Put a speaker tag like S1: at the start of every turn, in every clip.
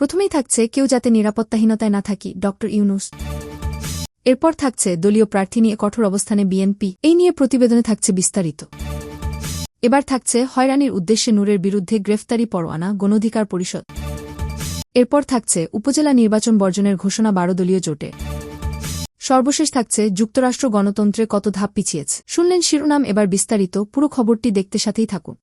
S1: প্রথমেই থাকছে কেউ যাতে নিরাপত্তাহীনতায় না থাকি ড ইউনুস এরপর থাকছে দলীয় প্রার্থী নিয়ে কঠোর অবস্থানে বিএনপি এই নিয়ে প্রতিবেদনে থাকছে বিস্তারিত এবার থাকছে হয়রানির উদ্দেশ্যে নূরের বিরুদ্ধে গ্রেফতারি পরোয়ানা গণধিকার পরিষদ এরপর থাকছে উপজেলা নির্বাচন বর্জনের ঘোষণা বারো দলীয় জোটে সর্বশেষ থাকছে যুক্তরাষ্ট্র গণতন্ত্রে কত ধাপ পিছিয়েছে শুনলেন শিরোনাম এবার বিস্তারিত পুরো খবরটি দেখতে সাথেই থাকুন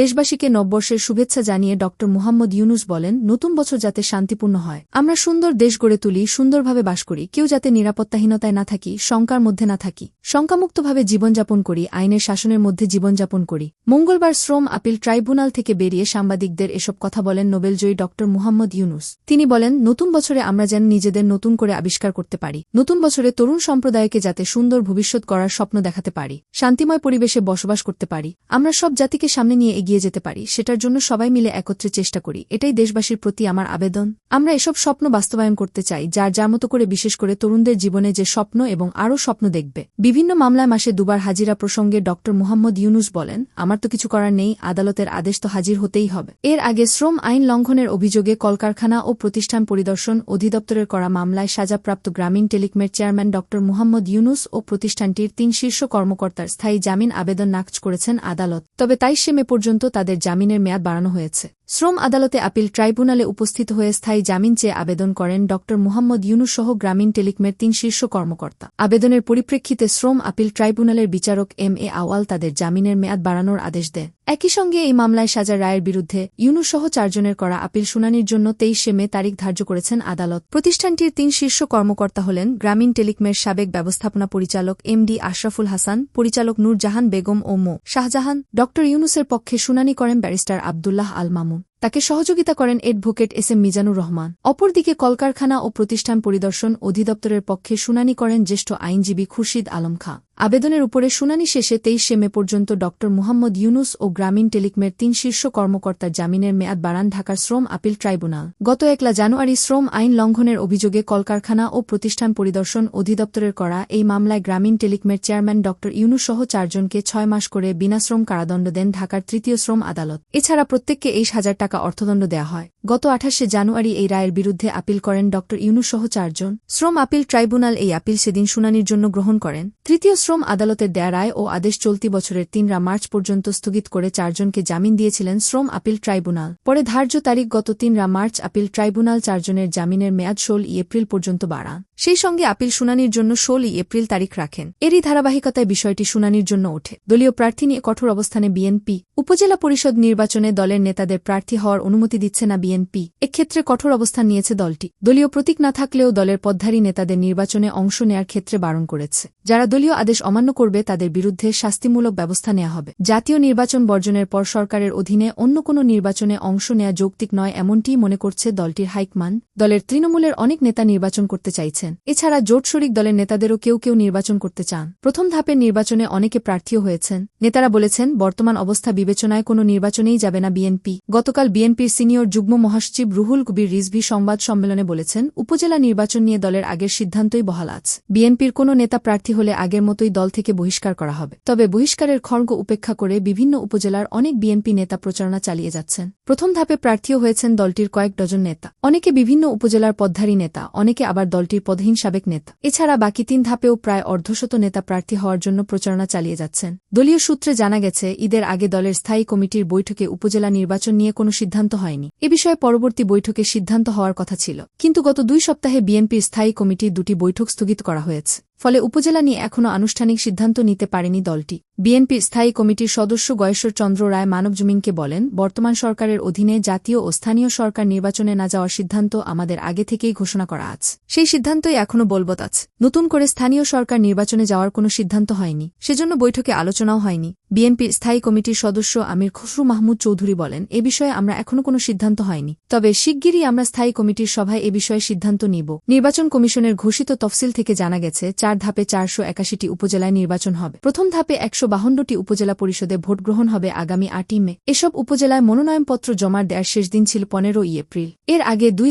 S1: দেশবাসীকে নববর্ষের শুভেচ্ছা জানিয়ে ড মোহাম্মদ ইউনুস বলেন নতুন বছর যাতে শান্তিপূর্ণ হয় আমরা সুন্দর দেশ গড়ে তুলি সুন্দরভাবে বাস করি কেউ যাতে নিরাপত্তাহীনতায় না থাকি শঙ্কার মধ্যে না থাকি শঙ্কামুক্তভাবে জীবনযাপন করি আইনের শাসনের মধ্যে জীবনযাপন করি মঙ্গলবার শ্রম আপিল ট্রাইব্যুনাল থেকে বেরিয়ে সাংবাদিকদের এসব কথা বলেন নোবেলজয়ী ড মোহাম্মদ ইউনুস তিনি বলেন নতুন বছরে আমরা যেন নিজেদের নতুন করে আবিষ্কার করতে পারি নতুন বছরে তরুণ সম্প্রদায়কে যাতে সুন্দর ভবিষ্যৎ করার স্বপ্ন দেখাতে পারি শান্তিময় পরিবেশে বসবাস করতে পারি আমরা সব জাতিকে সামনে নিয়ে এগিয়ে যেতে পারি সেটার জন্য সবাই মিলে একত্রে চেষ্টা করি এটাই দেশবাসীর প্রতি আমার আবেদন আমরা এসব স্বপ্ন বাস্তবায়ন করতে চাই যার যার মতো করে বিশেষ করে তরুণদের জীবনে যে স্বপ্ন এবং আরও স্বপ্ন দেখবে বিভিন্ন মামলায় মাসে দুবার হাজিরা প্রসঙ্গে ড মোহাম্মদ ইউনুস বলেন আমার তো কিছু করার নেই আদালতের আদেশ তো হাজির হতেই হবে এর আগে শ্রম আইন লঙ্ঘনের অভিযোগে কলকারখানা ও প্রতিষ্ঠান পরিদর্শন অধিদপ্তরের করা মামলায় সাজাপ্রাপ্ত গ্রামীণ টেলিকমের চেয়ারম্যান ড মোহাম্মদ ইউনুস ও প্রতিষ্ঠানটির তিন শীর্ষ কর্মকর্তার স্থায়ী জামিন আবেদন নাকচ করেছেন আদালত তবে তাই সে পর্যন্ত তাদের জামিনের মেয়াদ বাড়ানো হয়েছে শ্রম আদালতে আপিল ট্রাইব্যুনালে উপস্থিত হয়ে স্থায়ী জামিন চেয়ে আবেদন করেন ড মোহাম্মদ ইউনুসহ গ্রামীণ টেলিকমের তিন শীর্ষ কর্মকর্তা আবেদনের পরিপ্রেক্ষিতে শ্রম আপিল ট্রাইব্যুনালের বিচারক এম এ আওয়াল তাদের জামিনের মেয়াদ বাড়ানোর আদেশ দেন একই সঙ্গে এই মামলায় সাজা রায়ের বিরুদ্ধে ইউনুসহ চারজনের করা আপিল শুনানির জন্য তেইশে মে তারিখ ধার্য করেছেন আদালত প্রতিষ্ঠানটির তিন শীর্ষ কর্মকর্তা হলেন গ্রামীণ টেলিকমের সাবেক ব্যবস্থাপনা পরিচালক এম ডি আশরাফুল হাসান পরিচালক নূরজাহান বেগম ও মো শাহজাহান ড ইউনুসের পক্ষে শুনানি করেন ব্যারিস্টার আবদুল্লাহ আল মামুন তাকে সহযোগিতা করেন advocate S M Mizanur Rahman অপরদিকে কলকারখানা ও প্রতিষ্ঠান পরিদর্শন অধিদপ্তরের পক্ষে শুনানি করেন জ্যেষ্ঠ আইনজীবী খুরশিদ আলম খাঁ আবেদনের উপরে শুনানি শেষে তেইশে মে পর্যন্ত ড মুহাম্মদ ইউনুস ও গ্রামীণ টেলিকমের তিন শীর্ষ কর্মকর্তার জামিনের মেয়াদ বাড়ান ঢাকার শ্রম আপিল ট্রাইব্যুনাল গত একলা জানুয়ারি শ্রম আইন লঙ্ঘনের অভিযোগে কলকারখানা ও প্রতিষ্ঠান পরিদর্শন অধিদপ্তরের করা এই মামলায় গ্রামীণ টেলিকমের চেয়ারম্যান ড ইউনুস সহ চারজনকে ছয় মাস করে বিনাশ্রম কারাদণ্ড দেন ঢাকার তৃতীয় শ্রম আদালত এছাড়া প্রত্যেককে এই হাজার টাকা অর্থদণ্ড দেওয়া হয় গত আঠাশে জানুয়ারি এই রায়ের বিরুদ্ধে আপিল করেন ড ইউনুস সহ চারজন শ্রম আপিল ট্রাইব্যুনাল এই আপিল সেদিন শুনানির জন্য গ্রহণ করেন তৃতীয় শ্রম আদালতের দেয়া রায় ও আদেশ চলতি বছরের তিনরা মার্চ পর্যন্ত স্থগিত করে চারজনকে জামিন দিয়েছিলেন শ্রম আপিল ট্রাইব্যুনাল পরে ধার্য তারিখ গত তিনরা মার্চ আপিল ট্রাইব্যুনাল চারজনের জামিনের মেয়াদ ষোল এপ্রিল পর্যন্ত বাড়ান সেই সঙ্গে আপিল শুনানির জন্য ষোলই এপ্রিল তারিখ রাখেন এরই ধারাবাহিকতায় বিষয়টি শুনানির জন্য ওঠে দলীয় প্রার্থী নিয়ে কঠোর অবস্থানে বিএনপি উপজেলা পরিষদ নির্বাচনে দলের নেতাদের প্রার্থী হওয়ার অনুমতি দিচ্ছে না বিএনপি এক্ষেত্রে কঠোর অবস্থান নিয়েছে দলটি দলীয় প্রতীক না থাকলেও দলের পদ্ধারী নেতাদের নির্বাচনে অংশ নেয়ার ক্ষেত্রে বারণ করেছে যারা দলীয় আদেশ অমান্য করবে তাদের বিরুদ্ধে শাস্তিমূলক ব্যবস্থা নেওয়া হবে জাতীয় নির্বাচন বর্জনের পর সরকারের অধীনে অন্য কোনো নির্বাচনে অংশ নেয়া যৌক্তিক নয় এমনটিই মনে করছে দলটির হাইকমান দলের তৃণমূলের অনেক নেতা নির্বাচন করতে চাইছেন করেছেন এছাড়া জোট শরিক দলের নেতাদেরও কেউ কেউ নির্বাচন করতে চান প্রথম ধাপের নির্বাচনে অনেকে প্রার্থীও হয়েছেন নেতারা বলেছেন বর্তমান অবস্থা বিবেচনায় কোনো নির্বাচনেই যাবে না বিএনপি গতকাল বিএনপির সিনিয়র যুগ্ম মহাসচিব রুহুল কবির রিজভি সংবাদ সম্মেলনে বলেছেন উপজেলা নির্বাচন নিয়ে দলের আগের সিদ্ধান্তই বহাল আছে বিএনপির কোনো নেতা প্রার্থী হলে আগের মতোই দল থেকে বহিষ্কার করা হবে তবে বহিষ্কারের খর্গ উপেক্ষা করে বিভিন্ন উপজেলার অনেক বিএনপি নেতা প্রচারণা চালিয়ে যাচ্ছেন প্রথম ধাপে প্রার্থীও হয়েছেন দলটির কয়েক ডজন নেতা অনেকে বিভিন্ন উপজেলার পদ্ধারী নেতা অনেকে আবার দলটির পদে পদহীন সাবেক নেতা এছাড়া বাকি তিন ধাপেও প্রায় অর্ধশত নেতা প্রার্থী হওয়ার জন্য প্রচারণা চালিয়ে যাচ্ছেন দলীয় সূত্রে জানা গেছে ঈদের আগে দলের স্থায়ী কমিটির বৈঠকে উপজেলা নির্বাচন নিয়ে কোনো সিদ্ধান্ত হয়নি এ বিষয়ে পরবর্তী বৈঠকে সিদ্ধান্ত হওয়ার কথা ছিল কিন্তু গত দুই সপ্তাহে বিএনপির স্থায়ী কমিটির দুটি বৈঠক স্থগিত করা হয়েছে ফলে উপজেলা নিয়ে এখনও আনুষ্ঠানিক সিদ্ধান্ত নিতে পারেনি দলটি বিএনপির স্থায়ী কমিটির সদস্য গয়েশ্বর চন্দ্র রায় মানবজমিনকে বলেন বর্তমান সরকারের অধীনে জাতীয় ও স্থানীয় সরকার নির্বাচনে না যাওয়ার সিদ্ধান্ত আমাদের আগে থেকেই ঘোষণা করা আছে সেই সিদ্ধান্তই এখনও বলবৎ আছে নতুন করে স্থানীয় সরকার নির্বাচনে যাওয়ার কোনো সিদ্ধান্ত হয়নি সেজন্য বৈঠকে আলোচনাও হয়নি বিএনপির স্থায়ী কমিটির সদস্য আমির খসরু মাহমুদ চৌধুরী বলেন এ বিষয়ে আমরা এখনও কোনো সিদ্ধান্ত হয়নি তবে শিগগিরই আমরা স্থায়ী কমিটির সভায় এ বিষয়ে সিদ্ধান্ত নিব নির্বাচন কমিশনের ঘোষিত তফসিল থেকে জানা গেছে চার ধাপে চারশো একাশিটি উপজেলায় নির্বাচন হবে প্রথম ধাপে একশো বাহান্নটি উপজেলা পরিষদে ভোট গ্রহণ হবে আগামী আটই মে এসব উপজেলায় মনোনয়নপত্র জমার দেওয়ার শেষ দিন ছিল পনেরোই এপ্রিল এর আগে দুই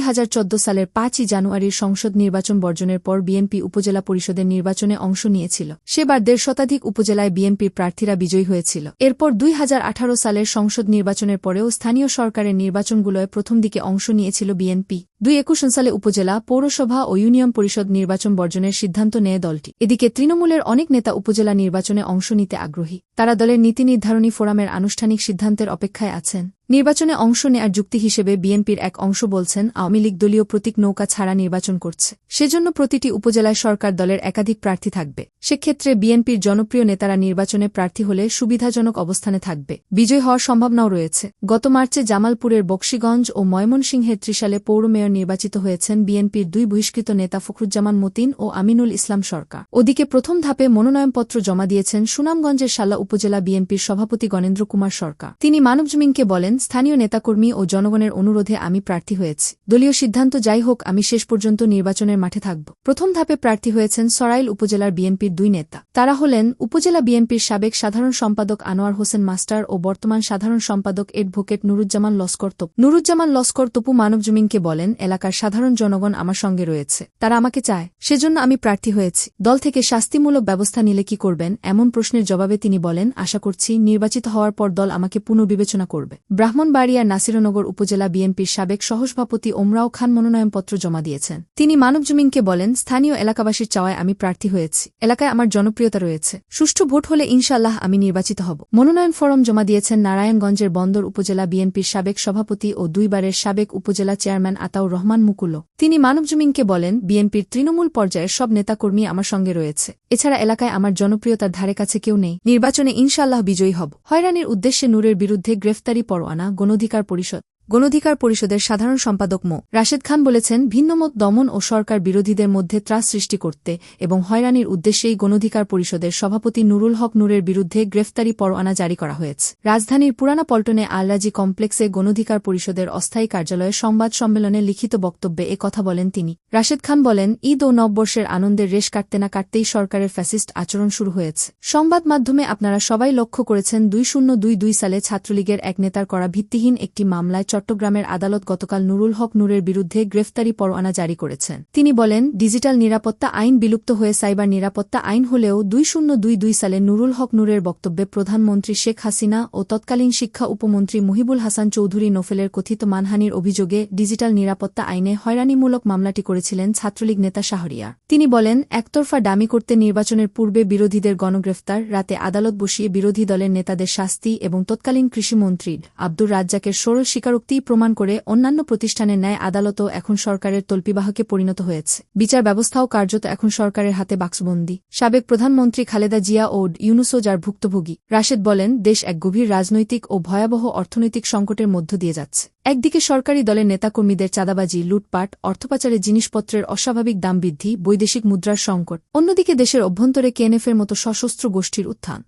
S1: সালের পাঁচই জানুয়ারির সংসদ নির্বাচন বর্জনের পর বিএনপি উপজেলা পরিষদের নির্বাচনে অংশ নিয়েছিল সেবার দেড় শতাধিক উপজেলায় বিএনপির প্রার্থীরা বিজয়ী হয়েছিল এরপর দুই সালের সংসদ নির্বাচনের পরেও স্থানীয় সরকারের নির্বাচনগুলোয় প্রথম দিকে অংশ নিয়েছিল বিএনপি দুই একুশ সালে উপজেলা পৌরসভা ও ইউনিয়ন পরিষদ নির্বাচন বর্জনের সিদ্ধান্ত নেয় দলটি এদিকে তৃণমূলের অনেক নেতা উপজেলা নির্বাচনে অংশ নিতে আগ্রহী তারা দলের নীতি নির্ধারণী ফোরামের আনুষ্ঠানিক সিদ্ধান্তের অপেক্ষায় আছেন নির্বাচনে অংশ নেয়ার যুক্তি হিসেবে বিএনপির এক অংশ বলছেন আওয়ামী লীগ দলীয় প্রতীক নৌকা ছাড়া নির্বাচন করছে সেজন্য প্রতিটি উপজেলায় সরকার দলের একাধিক প্রার্থী থাকবে সেক্ষেত্রে বিএনপির জনপ্রিয় নেতারা নির্বাচনে প্রার্থী হলে সুবিধাজনক অবস্থানে থাকবে বিজয় হওয়ার সম্ভাবনাও রয়েছে গত মার্চে জামালপুরের বক্সিগঞ্জ ও ময়মনসিংহের ত্রিশালে পৌর মেয়র নির্বাচিত হয়েছেন বিএনপির দুই বহিষ্কৃত নেতা ফখরুজ্জামান মতিন ও আমিনুল ইসলাম সরকার ওদিকে প্রথম ধাপে মনোনয়নপত্র জমা দিয়েছেন সুনামগঞ্জের শালা উপজেলা বিএনপির সভাপতি গণেন্দ্র কুমার সরকার তিনি মানবজমিনকে বলেন স্থানীয় নেতাকর্মী ও জনগণের অনুরোধে আমি প্রার্থী হয়েছি দলীয় সিদ্ধান্ত যাই হোক আমি শেষ পর্যন্ত নির্বাচনের মাঠে থাকব প্রথম ধাপে প্রার্থী হয়েছেন সরাইল উপজেলার বিএনপির দুই নেতা তারা হলেন উপজেলা বিএনপির সাবেক সাধারণ সম্পাদক আনোয়ার হোসেন মাস্টার ও বর্তমান সাধারণ সম্পাদক এডভোকেট নুরুজ্জামান লস্কর তপু নুরুজ্জামান লস্কর তপু মানবজমিনকে বলেন এলাকার সাধারণ জনগণ আমার সঙ্গে রয়েছে তারা আমাকে চায় সেজন্য আমি প্রার্থী হয়েছি দল থেকে শাস্তিমূলক ব্যবস্থা নিলে কি করবেন এমন প্রশ্নের জবাবে তিনি বলেন আশা করছি নির্বাচিত হওয়ার পর দল আমাকে পুনর্বিবেচনা করবে ব্রাহ্মণবাড়িয়ার নাসিরনগর উপজেলা বিএনপির সাবেক সহসভাপতি ওমরাও খান মনোনয়নপত্র জমা দিয়েছেন তিনি মানবজমিনকে বলেন স্থানীয় এলাকাবাসীর চাওয়ায় আমি প্রার্থী হয়েছি এলাকায় আমার জনপ্রিয়তা রয়েছে সুষ্ঠু ভোট হলে ইনশাল্লাহ আমি নির্বাচিত হব মনোনয়ন ফরম জমা দিয়েছেন নারায়ণগঞ্জের বন্দর উপজেলা বিএনপির সাবেক সভাপতি ও দুইবারের সাবেক উপজেলা চেয়ারম্যান আতাউর রহমান মুকুলো তিনি মানব বলেন বিএনপির তৃণমূল পর্যায়ের সব নেতাকর্মী আমার সঙ্গে রয়েছে এছাড়া এলাকায় আমার জনপ্রিয়তার ধারে কাছে কেউ নেই নির্বাচনে ইনশাল্লাহ বিজয়ী হব হয়রানির উদ্দেশ্যে নূরের বিরুদ্ধে গ্রেফতারি পরোয়ানা আনা গণধিকার পরিষদ গণধিকার পরিষদের সাধারণ সম্পাদক মো রাশেদ খান বলেছেন ভিন্নমত দমন ও সরকার বিরোধীদের মধ্যে ত্রাস সৃষ্টি করতে এবং হয়রানির উদ্দেশ্যেই গণধিকার পরিষদের সভাপতি নুরুল হক নূরের বিরুদ্ধে গ্রেফতারি পরোয়ানা জারি করা হয়েছে রাজধানীর পুরানা পল্টনে আলরাজি কমপ্লেক্সে গণধিকার পরিষদের অস্থায়ী কার্যালয়ে সংবাদ সম্মেলনে লিখিত বক্তব্যে এ কথা বলেন তিনি রাশেদ খান বলেন ঈদ ও নববর্ষের আনন্দের রেশ কাটতে না কাটতেই সরকারের ফ্যাসিস্ট আচরণ শুরু হয়েছে সংবাদ মাধ্যমে আপনারা সবাই লক্ষ্য করেছেন দুই শূন্য দুই দুই সালে ছাত্রলীগের এক নেতার করা ভিত্তিহীন একটি মামলায় চট্টগ্রামের আদালত গতকাল নুরুল হক নূরের বিরুদ্ধে গ্রেফতারি পরোয়ানা জারি করেছেন তিনি বলেন ডিজিটাল নিরাপত্তা আইন বিলুপ্ত হয়ে সাইবার নিরাপত্তা আইন হলেও দুই শূন্য দুই দুই সালে নুরুল হক নূরের বক্তব্যে প্রধানমন্ত্রী শেখ হাসিনা ও তৎকালীন শিক্ষা উপমন্ত্রী মহিবুল হাসান চৌধুরী নোফেলের কথিত মানহানির অভিযোগে ডিজিটাল নিরাপত্তা আইনে হয়রানিমূলক মামলাটি করেছিলেন ছাত্রলীগ নেতা শাহরিয়া তিনি বলেন একতরফা দামি করতে নির্বাচনের পূর্বে বিরোধীদের গণগ্রেফতার রাতে আদালত বসিয়ে বিরোধী দলের নেতাদের শাস্তি এবং তৎকালীন কৃষিমন্ত্রী আব্দুর রাজ্জাকের সরল স্বীকার সত্যিই প্রমাণ করে অন্যান্য প্রতিষ্ঠানের ন্যায় আদালতও এখন সরকারের তল্পিবাহকে পরিণত হয়েছে বিচার ব্যবস্থাও কার্যত এখন সরকারের হাতে বাক্সবন্দী সাবেক প্রধানমন্ত্রী খালেদা জিয়া ও ইউনুসো যার ভুক্তভোগী রাশেদ বলেন দেশ এক গভীর রাজনৈতিক ও ভয়াবহ অর্থনৈতিক সংকটের মধ্য দিয়ে যাচ্ছে একদিকে সরকারি দলের নেতাকর্মীদের চাঁদাবাজি লুটপাট অর্থপাচারে জিনিসপত্রের অস্বাভাবিক দাম বৃদ্ধি বৈদেশিক মুদ্রার সংকট অন্যদিকে দেশের অভ্যন্তরে কেএনএফের মতো সশস্ত্র গোষ্ঠীর উত্থান